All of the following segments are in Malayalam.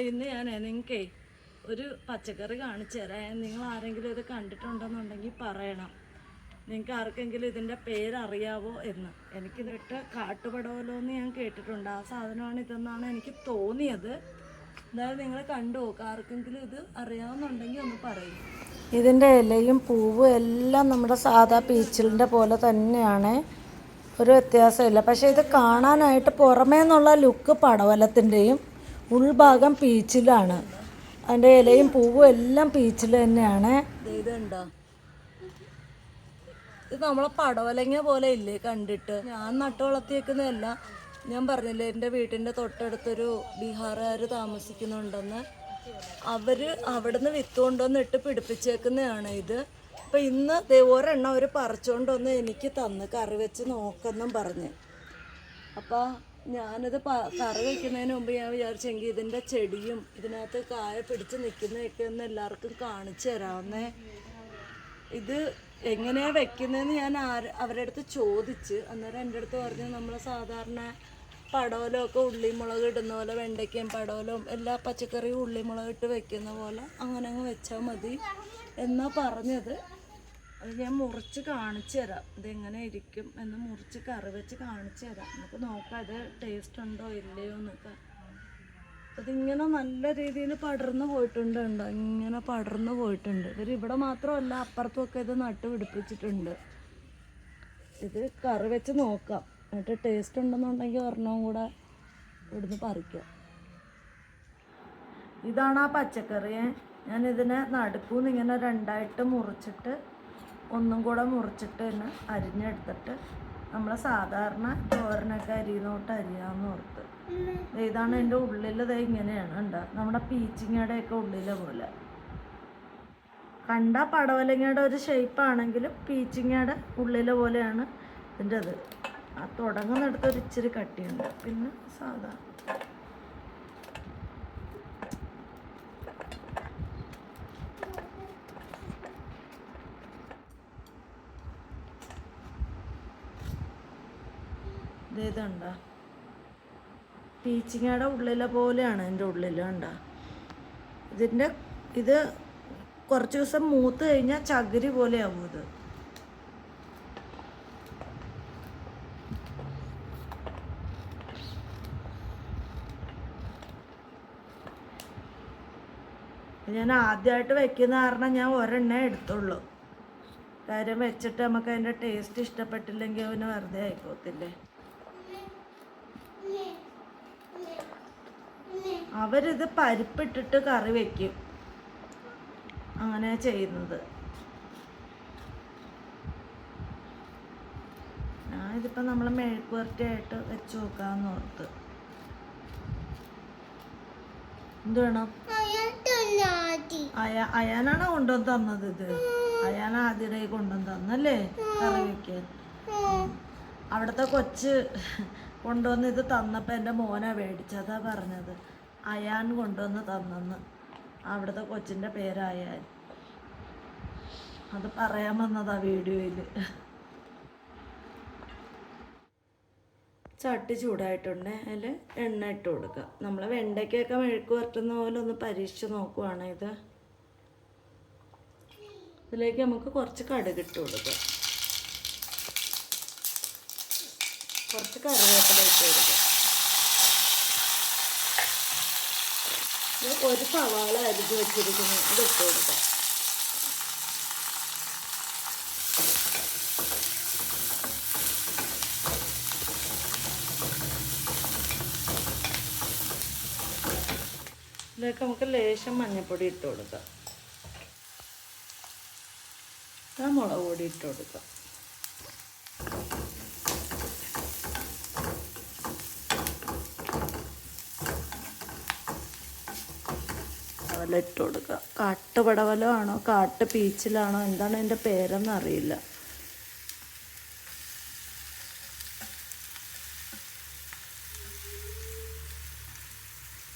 ഇന്ന് ഞാൻ നിങ്ങൾക്കേ ഒരു പച്ചക്കറി കാണിച്ചു തരാം. നിങ്ങൾ ആരെങ്കിലും ഇത് കണ്ടിട്ടുണ്ടെന്നുണ്ടെങ്കിൽ പറയണം. നിങ്ങൾക്ക് ആർക്കെങ്കിലും ഇതിന്റെ പേരറിയാവോ എന്ന്. എനിക്കിതിട്ട് കാട്ടുപടവലോ എന്ന് ഞാൻ കേട്ടിട്ടുണ്ട്. ആ സാധനമാണ് ഇതെന്നാണ് എനിക്ക് തോന്നിയത്. എന്തായാലും നിങ്ങൾ കണ്ടു നോക്കുക ആർക്കെങ്കിലും ഇത് അറിയാവുന്നുണ്ടെങ്കിൽ ഒന്ന് പറയും. ഇതിന്റെ ഇലയും പൂവും എല്ലാം നമ്മുടെ സാധാ പീച്ചിലിന്റെ പോലെ തന്നെയാണ്. ഒരു വ്യത്യാസമില്ല. പക്ഷേ ഇത് കാണാനായിട്ട് പുറമേ നിന്നുള്ള ലുക്ക് പടവലത്തിന്റെയും ഉൾഭാഗം പീച്ചിലാണ്. അതിന്റെ ഇലയും പൂവും എല്ലാം പീച്ചിൽ തന്നെയാണ്. ഇത് നമ്മളെ പടവലങ്ങ പോലെ ഇല്ലേ കണ്ടിട്ട്? ഞാൻ നട്ടു വളർത്തിയേക്കുന്നതല്ല. ഞാൻ പറഞ്ഞില്ലേ എന്റെ വീട്ടിന്റെ തൊട്ടടുത്തൊരു ബീഹാറുകാർ താമസിക്കുന്നുണ്ടെന്ന്. അവർ അവിടുന്ന് വിത്ത് കൊണ്ടുവന്നിട്ട് പിടിപ്പിച്ചേക്കുന്നതാണ് ഇത്. അപ്പം ഇന്ന് ഒരെണ്ണം അവർ പറിച്ചുകൊണ്ടുവന്ന് എനിക്ക് തന്ന് കറി വെച്ച് നോക്കെന്നും പറഞ്ഞ്. അപ്പോൾ ഞാനിത് കറി വെക്കുന്നതിന് മുമ്പ് ഞാൻ വിചാരിച്ചെങ്കിൽ ഇതിന്റെ ചെടിയും ഇതിനകത്ത് കായ പിടിച്ച് നിൽക്കുന്നതൊക്കെ ഒന്ന് എല്ലാവർക്കും കാണിച്ചു തരാമെന്നേ ഇത് എങ്ങനെയാ വെക്കുന്നതെന്ന് ഞാൻ ആര് അവരുടെ അടുത്ത് ചോദിച്ച്. അന്നേരം എന്റെ അടുത്ത് പറഞ്ഞു നമ്മൾ സാധാരണ പടവലമൊക്കെ ഉള്ളിമുളക് ഇടുന്ന പോലെ വെണ്ടയ്ക്കയും പടവലവും എല്ലാ പച്ചക്കറിയും ഉള്ളിമുളക് ഇട്ട് വെക്കുന്ന പോലെ അങ്ങനെ അങ്ങ് വെച്ചാൽ മതി. എന്നാ പറഞ്ഞത്. അത് ഞാൻ മുറിച്ച് കാണിച്ചു തരാം. ഇതെങ്ങനെ ഇരിക്കും എന്ന് മുറിച്ച് കറി വെച്ച് കാണിച്ചു തരാം. നമുക്ക് നോക്കാം ഇത് ടേസ്റ്റ് ഉണ്ടോ ഇല്ലയോ എന്നൊക്കെ. അതിങ്ങനെ നല്ല രീതിയിൽ പടർന്നു പോയിട്ടുണ്ട് ഉണ്ടോ ഇങ്ങനെ പടർന്നു പോയിട്ടുണ്ട്. ഇവർ ഇവിടെ മാത്രമല്ല അപ്പുറത്തുമൊക്കെ ഇത് നട്ട് പിടിപ്പിച്ചിട്ടുണ്ട്. ഇത് കറി വെച്ച് നോക്കാം. എന്നിട്ട് ടേസ്റ്റ് ഉണ്ടെന്നുണ്ടെങ്കിൽ ഒരെണ്ണം കൂടെ ഇവിടുന്ന് പറിക്കാം. ഇതാണ് ആ പച്ചക്കറിയെ. ഞാൻ ഇതിനെ നടുക്കൂന്ന് ഇങ്ങനെ രണ്ടായിട്ട് മുറിച്ചിട്ട് ഒന്നും കൂടെ മുറിച്ചിട്ട് തന്നെ അരിഞ്ഞെടുത്തിട്ട് നമ്മൾ സാധാരണ തോരനൊക്കെ അരിയുന്നോട്ട് അരിയാന്ന് ഓർത്ത്. ഇതാണ് എന്റെ ഉള്ളിലത് ഇങ്ങനെയാണ് കണ്ട? നമ്മുടെ പീച്ചിങ്ങയുടെ ഒക്കെ ഉള്ളിലെ പോലെ. കണ്ട പടവലങ്ങയുടെ ഒരു ഷേപ്പ് ആണെങ്കിലും പീച്ചിങ്ങയുടെ ഉള്ളിലെ പോലെയാണ് ഇതിന്റെ അത് ആ തുടങ്ങുന്നിടത്ത് ഒരു ഇച്ചിരി കട്ടിയുണ്ട്. പിന്നെ സാധാ ഇതുണ്ട? പീച്ചിങ്ങയുടെ ഉള്ളിലെ പോലെയാണ് എന്റെ ഉള്ളിൽ കണ്ട? ഇതിന്റെ ഇത് കുറച്ച് ദിവസം മൂത്ത് കഴിഞ്ഞാൽ ചകിരി പോലെയാവും ഇത്. ഞാൻ ആദ്യമായിട്ട് വെക്കുന്ന കാരണം ഞാൻ ഒരെണ്ണേ എടുത്തുള്ളൂ. കാര്യം വെച്ചിട്ട് നമുക്ക് അതിന്റെ ടേസ്റ്റ് ഇഷ്ടപ്പെട്ടില്ലെങ്കിൽ അവന് വെറുതെ ആയിപ്പോത്തില്ലേ അവരിത് പരിപ്പിട്ടിട്ട് കറി വെക്കും. അങ്ങനെ ചെയ്യുന്നത്. ഞാൻ ഇതിപ്പോ നമ്മൾ മെഴുക്കുവരട്ടിയായിട്ട് വെച്ച് നോക്കാമെന്ന് ഓർത്ത്. എന്ത് വേണം? അയ അയാനാണോ കൊണ്ടുവന്ന് തന്നത് ഇത്? അയാൻ ആദ്യം കൊണ്ടുവന്ന് തന്നല്ലേ കറി വെക്കാൻ? അവിടത്തെ അവിടുത്തെ കൊച്ച് കൊണ്ടുവന്ന് ഇത് തന്നപ്പോൾ എന്റെ മോനാ മേടിച്ചതാ പറഞ്ഞത്. അയാൻ കൊണ്ടുവന്ന് തന്നെന്ന്. അവിടുത്തെ കൊച്ചിന്റെ പേരായാൻ അത് പറയാൻ വന്നതാ വീഡിയോയിൽ ചട്ടി ചൂടായിട്ടുണ്ട്. അതിൽ എണ്ണ ഇട്ട് കൊടുക്കുക നമ്മൾ വെണ്ടയ്ക്കൊക്കെ മെഴുക്ക് വരട്ടുന്ന പോലെ ഒന്ന് പരീക്ഷിച്ച് നോക്കുവാണ് ഇത്. ഇതിലേക്ക് നമുക്ക് കുറച്ച് കടുക് ഇട്ട് കൊടുക്കാം. കുറച്ച് കറിവേപ്പില ഇട്ട് കൊടുക്കാം. ഒരു സവാള അരിഞ്ഞ് വെച്ചിരിക്കുന്നു. അത് ഇട്ട് കൊടുക്കാം. ഇതിലേക്ക് നമുക്ക് ലേശം മഞ്ഞൾപ്പൊടി ഇട്ട് കൊടുക്കാം. മുളക് പൊടി ഇട്ട് കൊടുക്കാം. പടവലം ഇട്ട് കൊടുക്കുക. കാട്ട് പടവലോ ആണോ കാട്ട് പീച്ചിലാണോ എന്താണ് അതിന്റെ പേരെന്ന് അറിയില്ല.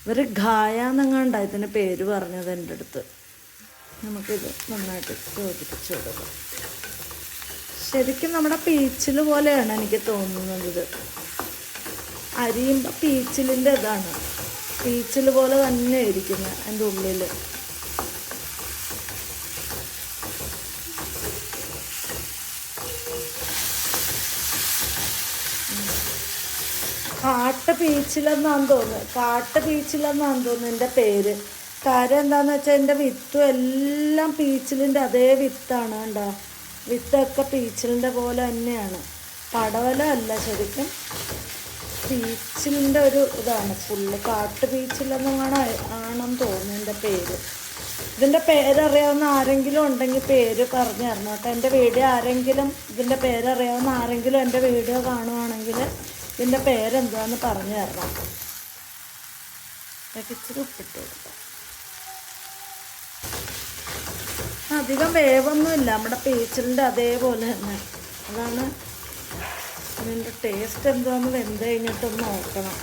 ഇവർ ഘായാന്നെങ്ങാണ്ട ഇതിന് പേര് പറഞ്ഞത് എന്റെ അടുത്ത്. നമുക്കിത് നന്നായിട്ട് യോജിപ്പിച്ച് കൊടുക്കാം. ശരിക്കും നമ്മുടെ പീച്ചിൽ പോലെയാണ് എനിക്ക് തോന്നുന്നത്. അരിയുമ്പോൾ പീച്ചിലിന്റെ ഇതാണ്. പീച്ചിൽ പോലെ തന്നെ ഇരിക്കുന്നത് അതിന്റെ ഉള്ളിൽ കാട്ട പീച്ചിലെന്നാന്ന് തോന്നുന്നു കാട്ട പീച്ചിലെന്നാന്ന് തോന്നുന്നു എന്റെ പേര്. കാര്യം എന്താണെന്ന് വെച്ചാൽ എന്റെ വിത്തും എല്ലാം പീച്ചിലിന്റെ അതേ വിത്താണ് കണ്ടോ. വിത്തൊക്കെ പീച്ചിലിന്റെ പോലെ തന്നെയാണ്. പടവല അല്ല ശരിക്കും. പീച്ചിലിന്റെ ഒരു ഇതാണ്. ഫുള്ള് കാട്ട് പീച്ചിലെന്നാണ് ആണെന്ന് തോന്നുന്നു എന്റെ പേര്. ഇതിന്റെ പേരറിയാവുന്ന ആരെങ്കിലും ഉണ്ടെങ്കിൽ പേര് പറഞ്ഞു തരണം കേട്ടോ. എന്റെ വീഡിയോ ആരെങ്കിലും ഇതിന്റെ പേരറിയാവുന്ന ആരെങ്കിലും എന്റെ വീഡിയോ കാണുവാണെങ്കിൽ ഇതിന്റെ പേരെന്താന്ന് പറഞ്ഞു തരണം ഇച്ചിരി ഉപ്പിട്ട് കൊടുക്കാം. അധികം വേവൊന്നുമില്ല. നമ്മുടെ പീച്ചിലിന്റെ അതേപോലെ തന്നെ. അതാണ് ഇതിന്റെ ടേസ്റ്റ് എന്താന്ന് വെന്ത് കഴിഞ്ഞിട്ടൊന്ന് നോക്കണം.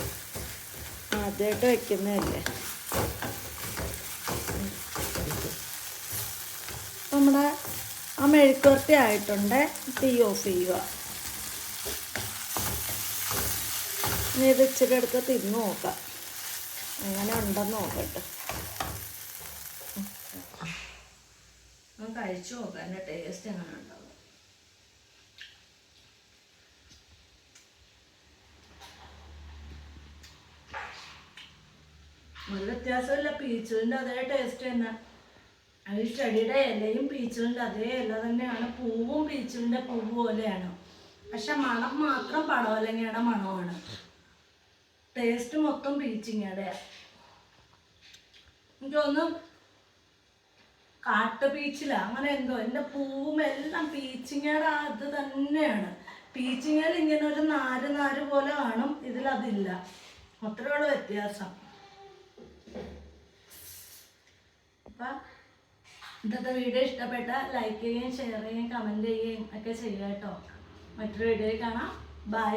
ആദ്യമായിട്ട് വെക്കുന്നതല്ലേ? നമ്മുടെ ആ മെഴുക്കുവരട്ടി ആയിട്ടുണ്ട് തീ ഓഫ് ചെയ്യുക. ഇനി ഇത് ഇച്ചിരി എടുത്ത് തിന്ന് നോക്കാം. അങ്ങനെ ഉണ്ടെന്ന് നോക്കട്ടെ. കഴിച്ചു നോക്കാം എന്റെ ടേസ്റ്റ് എങ്ങനെ ഉണ്ടാവും നല്ല വ്യത്യാസമില്ല പീച്ചിലിന്റെ അതേ ടേസ്റ്റ് തന്നെ. ഈ ചെടിയുടെ ഇലയും പീച്ചിലിന്റെ അതേ ഇല തന്നെയാണ്. പൂവും പീച്ചിലിന്റെ പൂവ് പോലെയാണ്. പക്ഷെ മണം മാത്രം പടവലങ്ങയുടെ മണമാണ്. ടേസ്റ്റ് മൊത്തം പീച്ചിങ്ങയുടെ. എനിക്ക് തോന്നുന്നു കാട്ടുപീച്ചില അങ്ങനെ എന്തോ. എന്റെ പൂവും എല്ലാം പീച്ചിങ്ങയുടെ അത് തന്നെയാണ്. പീച്ചിങ്ങയിൽ ഇങ്ങനെ ഒരു നാര് നാര് പോലെ കാണും. ഇതിലതില്ല. അത്രയുള്ള വ്യത്യാസം. അപ്പം ഇന്നത്തെ വീഡിയോ ഇഷ്ടപ്പെട്ട ലൈക്ക് ചെയ്യുകയും ഷെയർ ചെയ്യുകയും കമന്റ് ചെയ്യുകയും ഒക്കെ ചെയ്യുക കേട്ടോ മറ്റൊരു വീഡിയോയിൽ കാണാം. ബൈ